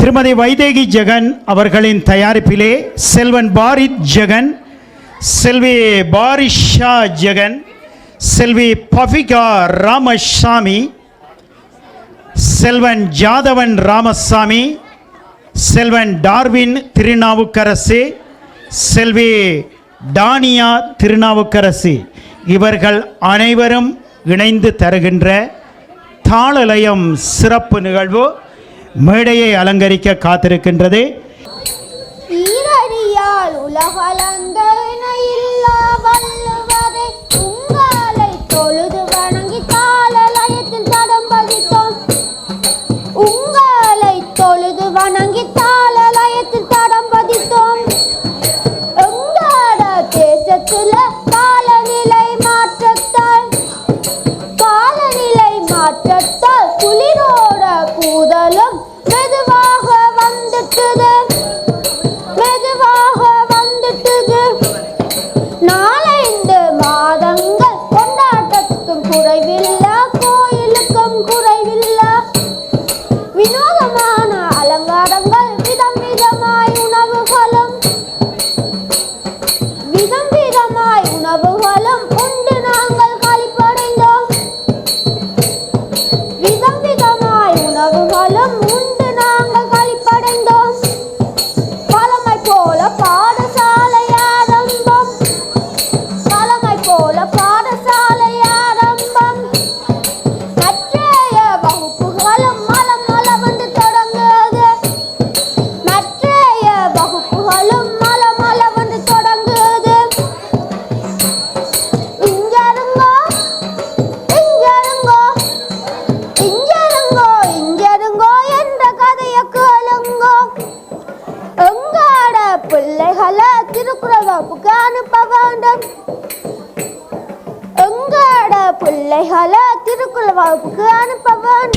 திருமதி வைதேகி ஜெகன் அவர்களின் தயாரிப்பிலே செல்வன் பாரித் ஜெகன் செல்வி பாரிஷா ஜெகன் செல்வி பஃபிகா ராமசாமி செல்வன் ஜாதவன் ராமசாமி செல்வன் டார்வின் திருநாவுக்கரசு செல்வி டானியா திருநாவுக்கரசு. இவர்கள் அனைவரும் இணைந்து தருகின்ற தாளலயம் சிறப்பு நிகழ்வு. மேடையை அலங்கரிக்க காத்திருக்கின்றது. உலகளந்த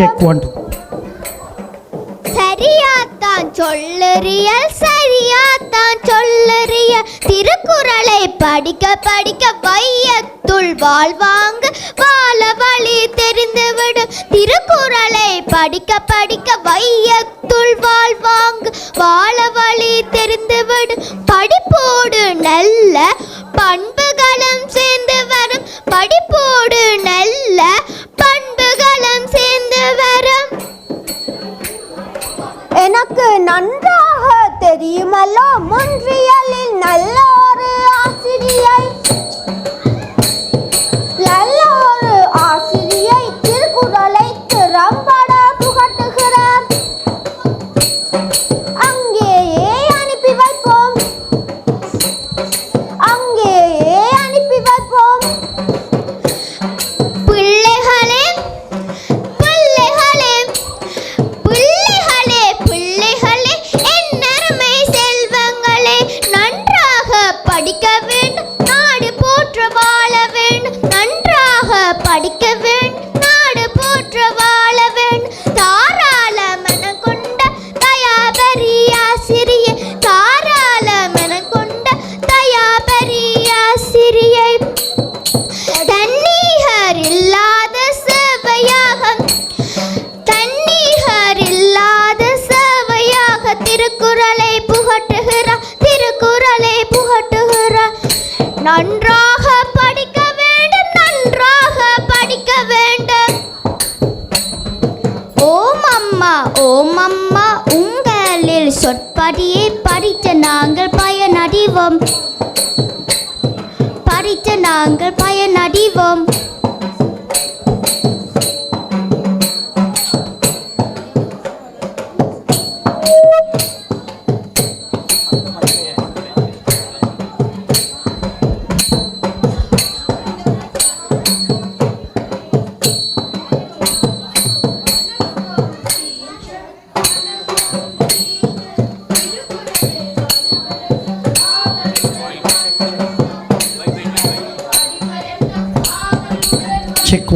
செக் ஒன் சரியாத்தான் சொல்லுறியல் சரியாத்தான் சொல்லுறிய திருக்குறளை படிக்க படிக்க வையத்துள் வாழ்வாங்க. வாழ வழி தெரிந்துவிடும் திருக்குறளை படிக்க படிக்க வையத்துள் வாழ்வாங்க. வாழ வழி தெரிந்துவிடும் படிப்போடு நல்ல பண்புகளை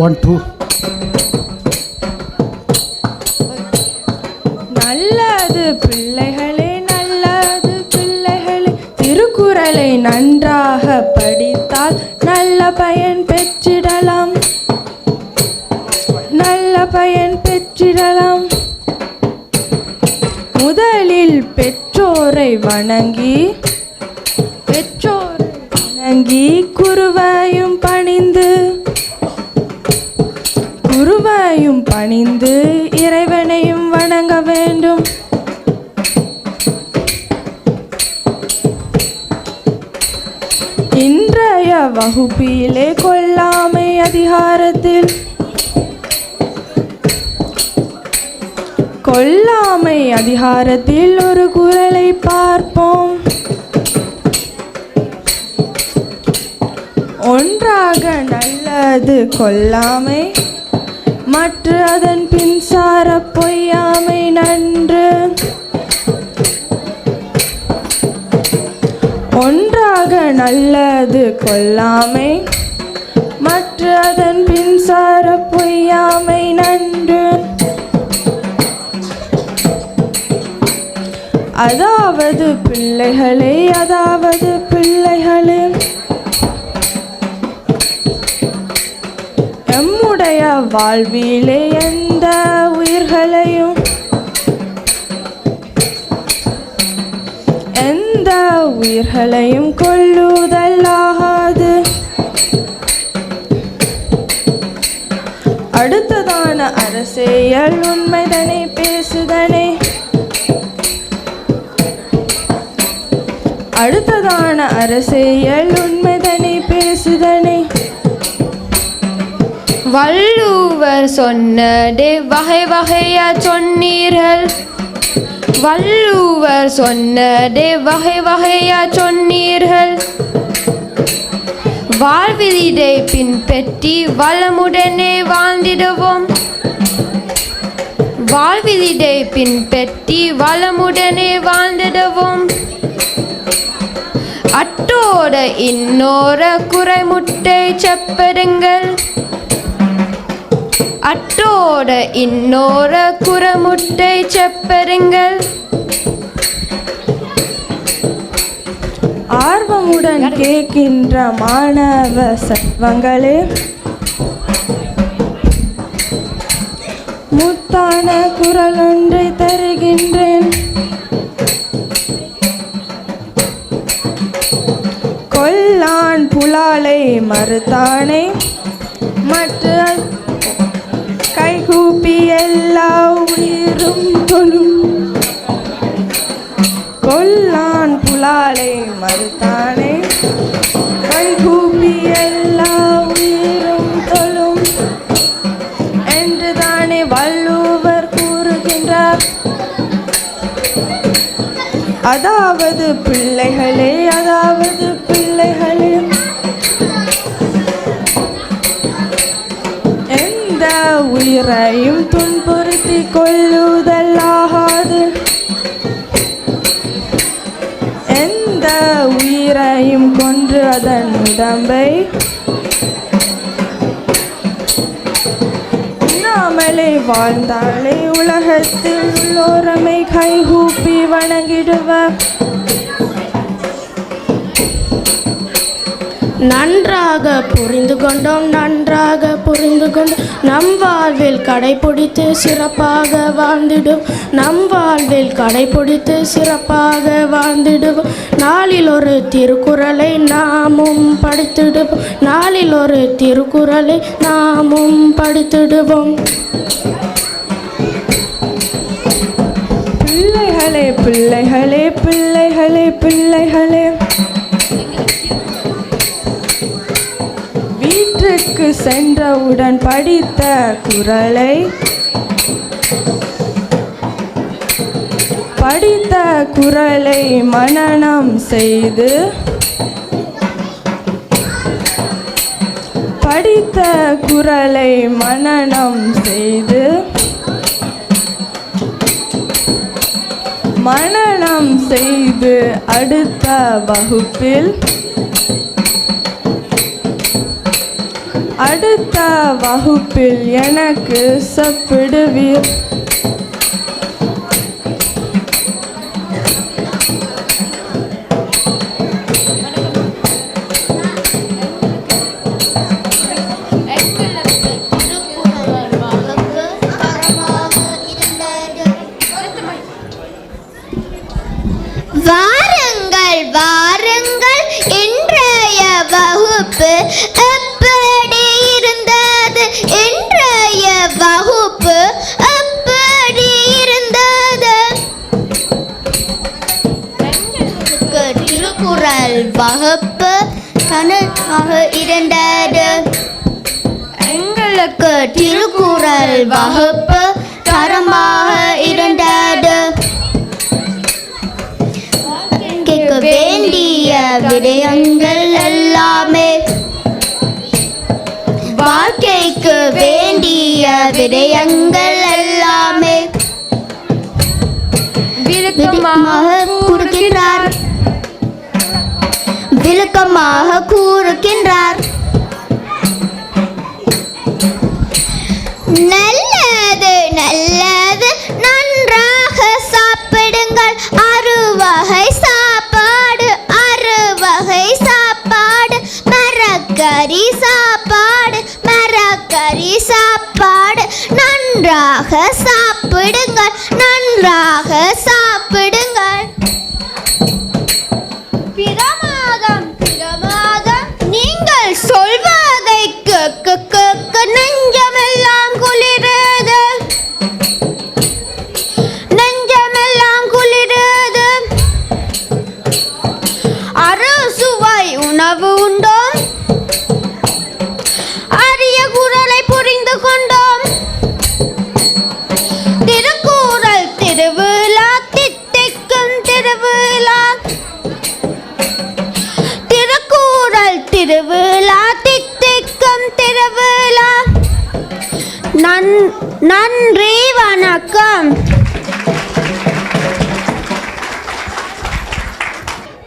ஒன் டூ நல்லது பிள்ளைகளே நல்லது பிள்ளைகளே. திருக்குறளை நன்றாக படித்தால் நல்ல பயன் பெற்றிடலாம். நல்ல பயன் பெற்றிடலாம். முதலில் பெற்றோரை வணங்கி பெற்றோரை வணங்கி குருவையும் பணிந்து குருவையும் பணிந்து இறைவனையும் வணங்க வேண்டும். இன்றைய வகுப்பிலே கொல்லாமை அதிகாரத்தில் கொல்லாமை அதிகாரத்தில் ஒரு குரலை பார்ப்போம். ஒன்றாக நல்லது கொல்லாமை மற்ற அதன் பின்சார பொய்யாமை நன்று. ஒன்றாக நல்லது கொல்லாமை மற்ற அதன் பின்சார பொய்யாமை நன்று. அதாவது பிள்ளைகளே அதாவது பிள்ளைகளே நம்முடைய வாழ்விலே எந்த உயிர்களையும் எந்த உயிர்களையும் கொல்லுதல்லாகாது அடுத்ததான அரசியல் உண்மைதனை பேசுதனே அடுத்ததான அரசியல் உண்மைதனை பேசுதனே வள்ளுவர் சொன்னது வகை வகையா சொன்னீர்கள். வள்ளுவர் சொன்னது வகை வகையா சொன்னீர்கள். வாழ்விதை பின்பற்றி வளமுடனே வாழ்ந்திடுவோம். வாழ்விதை பின்பற்றி வளமுடனே வாழ்ந்திடுவோம். அட்டோட இன்னொரு குறைமுட்டை செப்பருங்கள். அட்டோட இன்னொரு குரமுட்டை செப்பருங்கள். ஆர்வமுடன் கேட்கின்ற மாணவ செல்வங்களே முத்தான குரல் ஒன்றை தருகின்றேன். கொல்லான் புலாலை மறுத்தானே மற்ற கூப்பி எல்லா உயிரும் தொழும். கொல்லான் புலாலை மறுத்தானே. கை கூப்பி எல்லா உயிரும் தொழும். என்று தானே வள்ளுவர் கூறுகின்றார். அதாவது பிள்ளைகளே அதாவது உயிரையும் துன்புறுத்தி கொள்ளுதலாகாது. எந்த உயிரையும் கொன்று அதன் உடம்பை உண்ணாமலே வாழ்ந்தாலே உலகத்தில் உள்ளோரமை கைகூப்பி வணங்கிடுவர். நன்றாக புரிந்து கொண்டோம் நன்றாக புரிந்து கொண்டோம். நம் வாழ்வில் கடைபிடித்து சிறப்பாக வாழ்ந்திடும். நம் வாழ்வில் கடைபிடித்து சிறப்பாக வாழ்ந்திடுவோம். நாளில் ஒரு திருக்குறளை நாமும் படித்திடுவோம். நாளில் ஒரு திருக்குறளை நாமும் படித்திடுவோம். பிள்ளைகளே பிள்ளைகளே பிள்ளைகளே பிள்ளைகளே. வீட்டுக்கு சென்றவுடன் படித்த குரலை படித்த குரலை மனனம் செய்து படித்த குரலை மனநம் செய்து மனநம் செய்து அடுத்த வகுப்பில் அடுத்த வகுப்பில் எனக்கு சப்பிடுவீர். இருந்தது எங்களுக்கு திருக்குறள் வகுப்பு தரமாக இருந்தது. கேட்க வேண்டிய விடயங்கள் எல்லாமே வாழ்க்கைக்கு வேண்டிய விடயங்கள் எல்லாமே. விளக்கமாக விளக்கமாக கூறுகின்றார். நல்லது நல்லது நன்றாக சாப்பிடுங்கள். அறுவகை சாப்பாடு அறுவகை சாப்பாடு மரக்கறி சாப்பாடு மரக்கறி சாப்பாடு. நன்றாக சாப்பிடுங்கள் நன்றாக சாப்பிடுங்கள் நன்றி வணக்கம்.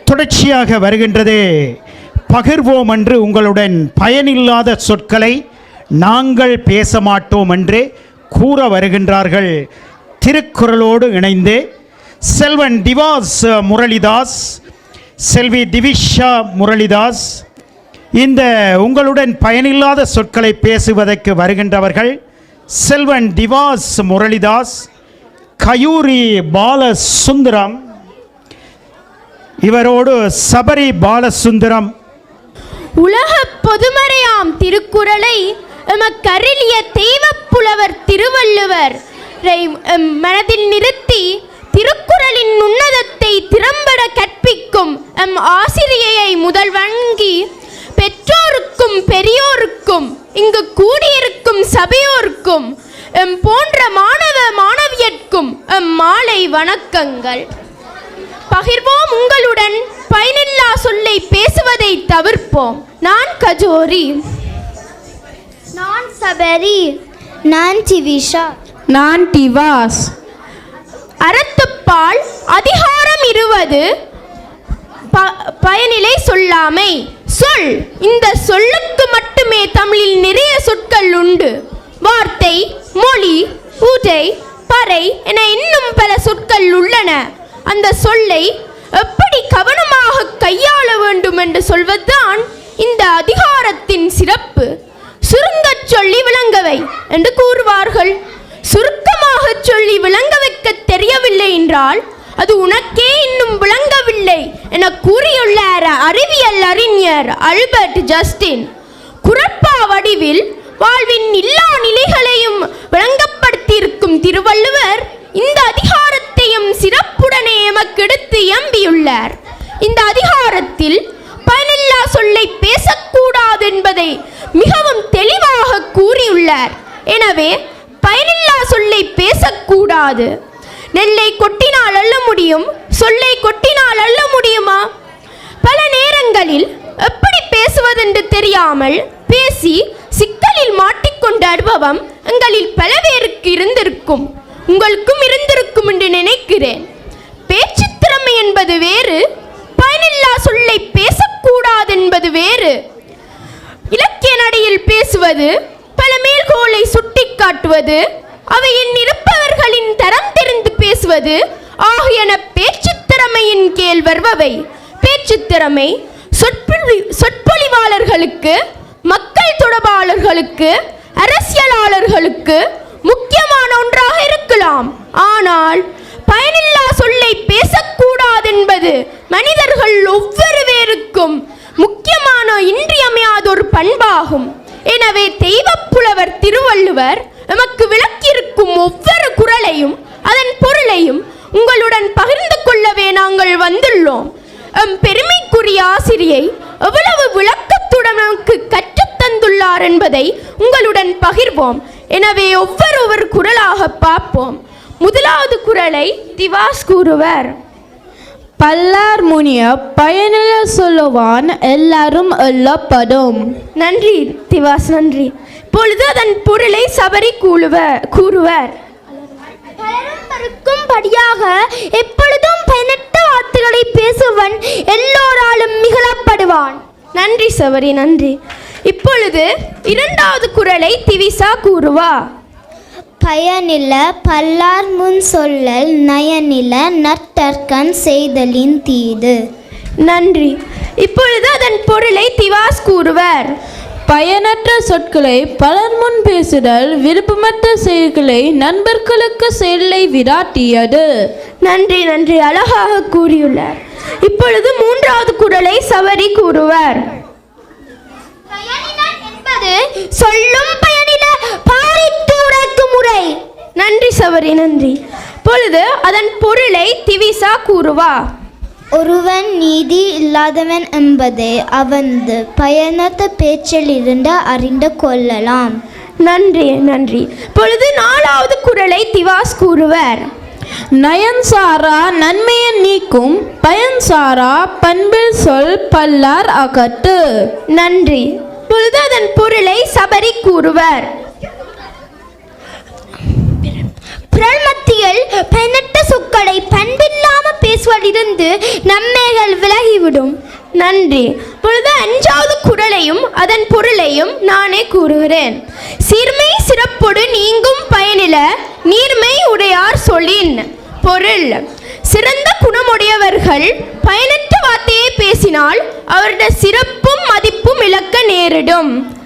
தொடர்ச்சியாக வருகின்றது. பகிர்வோம் என்று உங்களுடன் பயனில்லாத சொற்களை நாங்கள் பேச மாட்டோம் என்று கூற வருகின்றார்கள். திருக்குறளோடு இணைந்து செல்வன் டிவாஸ் முரளிதாஸ் செல்வி திவிஷா முரளிதாஸ் இந்த உங்களுடன் பயனில்லாத சொற்களை பேசுவதற்கு வருகின்றவர்கள் செல்வன் திவாஸ் முரளிதாஸ் கயூரி பாலசுந்தரம் இவரோடு சபரி பாலசுந்தரம். உலக பொதுமறையாம் திருக்குறளை எமக்கருளிய தெய்வப்புலவர் திருவள்ளுவர் எம் மனதில் நிறுத்தி திருக்குறளின் உன்னதத்தை திறம்பட கற்பிக்கும் எம் ஆசிரியையை முதல் வணங்கி பெற்றோருக்கும் பெரியோருக்கும் இங்கு கூடியிருக்கும் சபையோருக்கும் எம் போன்ற மாணவ மாணவியர்க்கும் எம் மாலை வணக்கங்கள். பகிர்வோம் உங்களுடன் பயனில்லா சொல்லை பேசுவதை தவிர்ப்போம். நான் கஜோரி. நான் சபரி. நான் திவிஷா. நான் டிவாஸ் அறத்துப்பால் அதிகாரம் இருவது ப- பயனிலை சொல்லாமை. சொல். இந்த சொல்லுக்கு மட்டுமே தமிழில் நிறைய சொற்கள் உண்டு. வார்த்தை மொழி ஊட்டை பறை என இன்னும் பல சொற்கள் உள்ளன. அந்த சொல்லை எப்படி கவனமாக கையாள வேண்டும் என்று சொல்வதுதான் இந்த அதிகாரத்தின் சிறப்பு. சுருங்கச் சொல்லி விளங்கவை என்று கூறுவார்கள். சுருக்கமாக சொல்லி விளங்க வைக்க தெரியவில்லை என்றால் அது உனக்கே இன்னும் விளங்கவில்லை என கூறியுள்ளார் அறிவியல் அறிஞர் அல்பர்ட் ஜஸ்டின். குரப்பா வடிவில் வாழ்வின் எல்லா நிலைகளையும் விளங்கப்படுத்தியிருக்கும் திருவள்ளுவர் இந்த அதிகாரத்தையும் சிறப்புடனே எமக்கு எடுத்து எம்பியுள்ளார். இந்த அதிகாரத்தில் பயனில்லா சொல்லை பேசக்கூடாது என்பதை மிகவும் தெளிவாக கூறியுள்ளார். எனவே பயனில்லா சொல்லை பேசக்கூடாது. நெல்லை கொட்டினால் அள்ள முடியும் சொல்லை கொட்டினால் அள்ள முடியுமா? பல நேரங்களில் எப்படி பேசுவதென்று தெரியாமல் பேசி சிக்கலில் மாட்டிக்கொண்ட அனுபவம் எங்களில் பல பேருக்கு இருந்திருக்கும் உங்களுக்கும் இருந்திருக்கும் என்று நினைக்கிறேன் பேச்சுத் திறமை என்பது வேறு பயனில்லா சொல்லை பேசக்கூடாது என்பது வேறு இலக்கிய நடையில் பேசுவது பல மேல்கோளை சுட்டிக்காட்டுவது அவையில் இருப்பவர்களின் தரம் தெரிந்து பேசுவது ஆகியன பேச்சுத் திறமையின் கீழ் வருபவை பேச்சுத் திறமை சொற்பொழி சொற்பொழிவாளர்களுக்கு மக்கள் தொடர்பாளர்களுக்கு அரசியலாளர்களுக்கு முக்கியமான ஒன்றாக இருக்கலாம் ஆனால் பயனில்லா சொல்லை பேசக்கூடாது என்பது மனிதர்கள் ஒவ்வொரு பேருக்கும் முக்கியமான இன்றியமையாத ஒரு ஆகும் எனவே தெய்வப்புலவர் திருவள்ளுவர் நமக்கு விளக்கியிருக்கும் ஒவ்வொரு குறளையும் அதன் பொருளையும் உங்களுடன் பகிர்ந்து கொள்ளவே நாங்கள் வந்துள்ளோம். எம் பெருமைக்குரிய ஆசிரியை எவ்வளவு விளக்கத்துடன் நமக்கு கற்றுத் தந்துள்ளார் என்பதை உங்களுடன் பகிர்வோம். எனவே ஒவ்வொருவர் குரலாக பார்ப்போம். முதலாவது குரலை திவாஸ் கூறுவர். பல்லார் முனிய பயனில சொல்லுவான் எல்லாரும் எல்லப்படும் நன்றி திவாஸ் நன்றி. இப்பொழுது அதன் பொருளை சபரி கூறுவ கூறுவர். பலரும்படியாக எப்பொழுதும் பயனற்ற வார்த்தைகளை பேசுவன் எல்லோராலும் மிகழப்படுவான். நன்றி சபரி நன்றி. இப்பொழுது இரண்டாவது குரலை திவிசா கூறுவா. பயனில பல்லார் முன் சொல்லல் நயனில நட்டற்கண் செய்தலின் தீது. நன்றி. இப்பொழுது அதன் பொருளை திவாஸ் கூறுவர். பயனற்ற சொற்களை பலர் முன் பேசுதல் விருப்பமற்ற செயல்களை நண்பர்களுக்கு செயலை விராட்டியது. நன்றி நன்றி. அழகாக கூறியுள்ளார். இப்பொழுது மூன்றாவது குரலை சபரி கூறுவர். நன்றி சபரி நன்றி. இப்பொழுது அதன் பொருளை திவிசா கூறுவா. ஒருவன் நீதி இல்லாதவன் என்பதை அவனது பயனற்ற பேச்சிலிருந்து அறிந்து கொள்ளலாம். நன்றி நன்றி. இப்பொழுது நாலாவது குரலை திவாஸ் கூறுவர். நயன் சாரா நன்மையை நீக்கும் பயன் சாரா பண்பில் சொல் பல்லார் அகட்டு. நன்றி. இப்பொழுது அதன் பொருளை சபரி கூறுவர். பிறர் மத்தியில் பயனற்ற சொற்களை பண்பில்லாம பேசுவதிலிருந்து நம்மைகள் விலகிவிடும். நன்றி. இப்பொழுது அஞ்சாவது குரலையும் அதன் பொருளையும் நானே கூறுகிறேன். சீர்மை சிறப்பொடு நீங்கும் பயனில நீர்மை உடையார் சொல்லின் பொருள். சிறந்த குணமுடையவர்கள் பயனற்ற வார்த்தையை பேசினால் அவருடைய சிறப்பும் மதிப்பும் இழக்க நேரிடும்.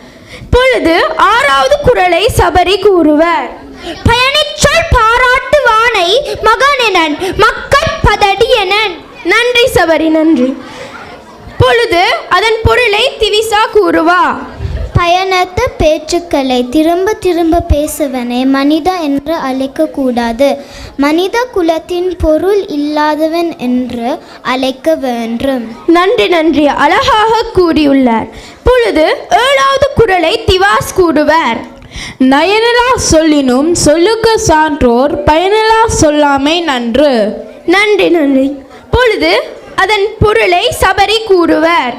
இப்பொழுது ஆறாவது குரலை சபரி கூறுவர். பயனிச்சொல் பாராட்டு வானை மகனெனன் மக்கட் பதடியனன். நன்றி சபரி நன்றி. இப்பொழுது அதன் பொருளை திவிசா கூறுவா. பயனற்ற பேச்சுக்களை திரும்ப திரும்ப பேசுவனை மனித என்று அழைக்கக்கூடாது. மனித குலத்தின் பொருள் இல்லாதவன் என்று அழைக்க வேண்டும். நன்றி நன்றி. அழகாக கூறியுள்ளார். இப்பொழுது ஏழாவது குரலை திவாஸ் கூறுவர். நயனிலா சொல்லினும் சொல்லுக்கு சான்றோர் பயனிலா சொல்லாமை நன்று. நன்றி நன்றி. பொழுது அதன் பொருளை சபரி கூறுவர்.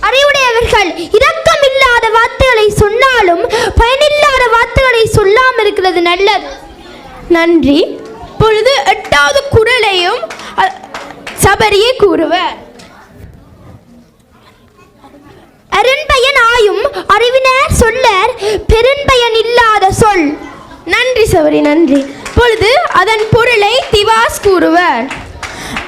அறிவுடையவர்கள் இரக்கமில்லாத வார்த்தைகளை சொன்னாலும் பயனில்லாத வார்த்தைகளை சொல்லாமல் இருக்கிறது நல்லது. நன்றி. பொழுது எட்டாவது குரலையும் சபரியே கூறுவர். அருண்பயன் ஆயும் அறிவினர் சொல்லர் பெரும்பயன் இல்லாத சொல். நன்றி சபரி நன்றி. இப்பொழுது அதன் பொருளை திவாஸ் கூறுவர்.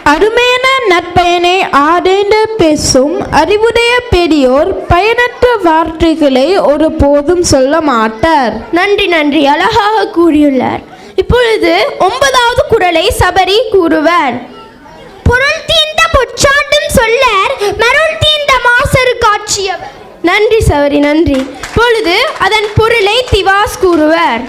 அருமையான நற்பயனை ஆடைந்து பேசும் அறிவுடைய பெரியோர் பயனற்ற வார்த்தைகளை ஒருபோதும் சொல்ல மாட்டார். நன்றி நன்றி. அழகாக கூறியுள்ளார். இப்பொழுது ஒன்பதாவது குரலை சபரி கூறுவர். பொருள் தீர்ந்த பொச்சாண்டும் சொல்லர் மருள் தீர்ந்த மாசரு காட்சியவர் சபரி நன்றி. இப்பொழுது அதன் பொருளை திவாஸ் கூறுவர்.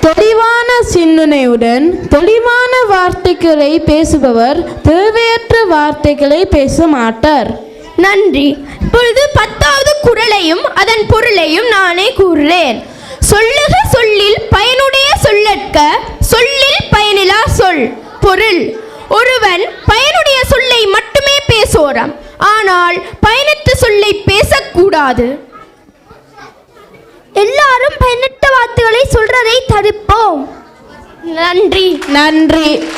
தெளிவான சிந்தனையுடன் தெளிவான வார்த்தைகளை பேசுபவர் தேவையற்ற வார்த்தைகளை பேச மாட்டார். நன்றி. இப்பொழுது பத்தாவது குரலையும் அதன் பொருளையும் நானே கூறுறேன் சொல்லுக சொல்லில் பயனுடைய சொல்லற்க சொல்லில் பயனிலா சொல். பொருள். ஒருவன் பயனுடைய சொல்லை மட்டுமே பேசோராம் ஆனால் பயனற்ற சொல்லை பேசக்கூடாது. எல்லாரும் பயனற்ற வார்த்தைகளை சொல்றதை தடுப்போம். நன்றி. நன்றி.